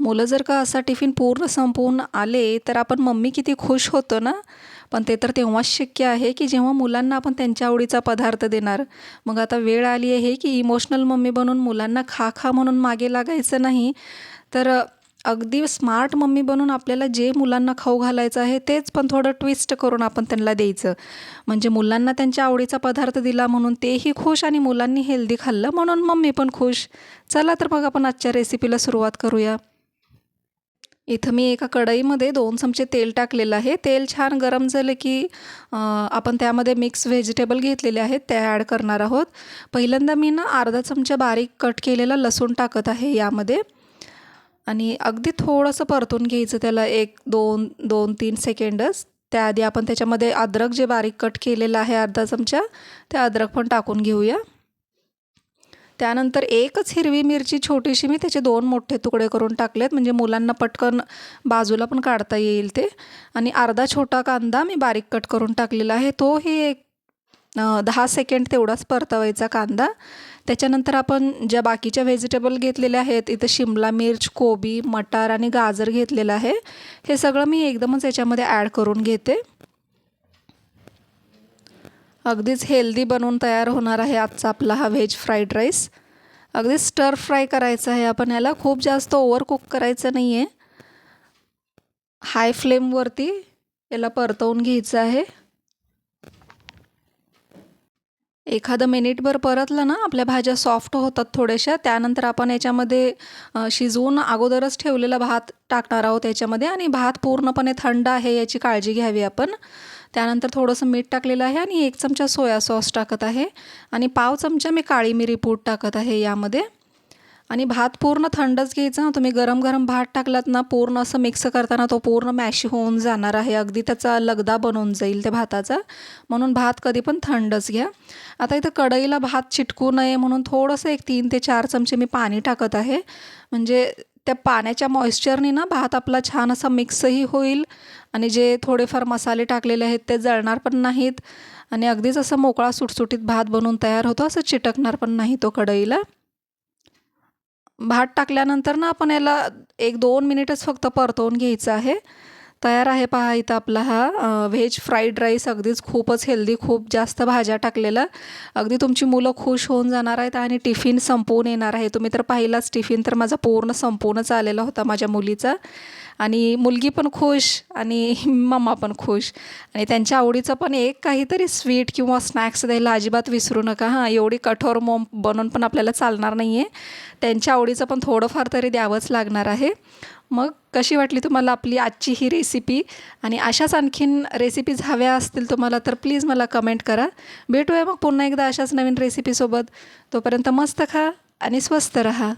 मुलं जर का असा टिफिन पूर्ण संपवून आले तर आपण मम्मी किती खुश होतो ना? पण ते तर तेव्हाच शक्य आहे की जेव्हा मुलांना आपण त्यांच्या आवडीचा पदार्थ देणार मग आता वेळ आली आहे की इमोशनल मम्मी बनून मुलांना खा खा म्हणून मागे लागायचं नाही. तर अगदी स्मार्ट मम्मी बनून आपल्याला जे मुलांना खाऊ घालायचं आहे तेच पण थोडं ट्विस्ट करून आपण त्यांना द्यायचं. म्हणजे मुलांना त्यांच्या आवडीचा पदार्थ दिला म्हणून तेही खुश आणि मुलांनी हेल्दी खाल्लं म्हणून मम्मी पण खुश. चला तर मग आपण आजच्या रेसिपीला सुरुवात करूया. इथं मी एका कढईमध्ये दोन चमचे तेल टाकलेलं आहे. तेल छान गरम झालं की आपण त्यामध्ये मिक्स व्हेजिटेबल घेतलेले आहेत ते ॲड करणार आहोत. पहिल्यांदा मी ना अर्धा चमचा बारीक कट केलेला लसूण टाकत आहे यामध्ये. आणि अगदी थोडंसं परतून घ्यायचं त्याला एक दोन दोन तीन सेकंडच त्याआधी आपण त्याच्यामध्ये अद्रक जे बारीक कट केलेलं आहे अर्धा चमचा ते अद्रक पण टाकून घेऊया. त्यानंतर एकच हिरवी मिरची छोटीशी मी त्याचे दोन मोठे तुकडे करून टाकलेत. म्हणजे मुलांना पटकन बाजूला पण काढता येईल ते. आणि अर्धा छोटा कांदा मी बारीक कट करून टाकलेला आहे. तोही एक दहा सेकंड तेवढाच परतवायचा कांदा. त्याच्यानंतर आपण ज्या बाकीच्या व्हेजिटेबल घेतलेल्या आहेत इथं शिमला मिर्च कोबी मटार आणि गाजर घेतलेलं आहे. हे सगळं मी एकदमच याच्यामध्ये ॲड करून घेते. अगदीच हेल्दी बनवून तयार होणार आहे आजचा आपला हा व्हेज फ्राईड राईस. अगदी स्टर फ्राय करायचं आहे आपण याला खूप जास्त ओव्हर कुक करायचं नाही आहे हाय फ्लेमवरती याला परतवून घ्यायचं आहे. एखादं मिनिटभर परतलं ना आपल्या भाज्या सॉफ्ट होतात थोड्याशा. त्यानंतर आपण याच्यामध्ये शिजवून अगोदरच ठेवलेला भात टाकणार आहोत याच्यामध्ये. आणि भात पूर्णपणे थंड आहे याची काळजी घ्यावी आपण. त्यानंतर थोडंसं मीठ टाकलेलं आहे आणि एक चमचा सोया सॉस टाकत आहे. आणि पाव चमचा मी काळी मिरी पूड टाकत आहे यामध्ये. आणि भात पूर्ण थंडच घ्यायचा तुम्ही गरम गरम भात टाकलात ना पूर्ण असं मिक्स करताना तो पूर्ण मॅश होऊन जाणार आहे. अगदी त्याचा लगदा बनवून जाईल त्या भाताचा. म्हणून भात कधी पण थंडच घ्या. आता इथं कढईला भात चिटकू नये म्हणून थोडंसं एक तीन ते चार चमचे मी पाणी टाकत आहे. म्हणजे त्या पाण्याच्या मॉइश्चरनी ना भात आपला छान असा मिक्सही होईल आणि जे थोडेफार मसाले टाकलेले आहेत ते जळणार पण नाहीत. आणि अगदीच असं मोकळा सुटसुटीत भात बनवून तयार होतो असं चिटकणार पण नाही तो कढईला. भात टाकल्यानंतर ना आपण याला एक दोन मिनिटच फक्त परतवून घ्यायचं आहे. तयार आहे पहा इथं आपला हा. व्हेज फ्राईड राईस अगदीच खूपच हेल्दी खूप जास्त भाज्या टाकलेलं अगदी तुमची मुलं खुश होऊन जाणार आहेत आणि टिफिन संपवून येणार आहे. तुम्ही तर पाहिलाच टिफिन तर माझा पूर्ण संपूर्णच आलेला होता माझ्या मुलीचा. आणि मुलगी पण खुश आणि मम्मा पण खुश. आणि त्यांच्या आवडीचं पण एक काहीतरी स्वीट किंवा स्नॅक्स द्यायला अजिबात विसरू नका. हां एवढी कठोर मोम बनवून पण आपल्याला चालणार नाही आहे त्यांच्या आवडीचं पण थोडंफार तरी द्यावंच लागणार आहे. मग कशी वाटली तुम्हाला आपली आजची ही रेसिपी आणि अशाच आणखीन रेसिपीज हव्या असतील तुम्हाला तर प्लीज मला कमेंट करा. भेटूया मग पुन्हा एकदा अशाच नवीन रेसिपीसोबत तोपर्यंत मस्त खा आणि स्वस्त रहा.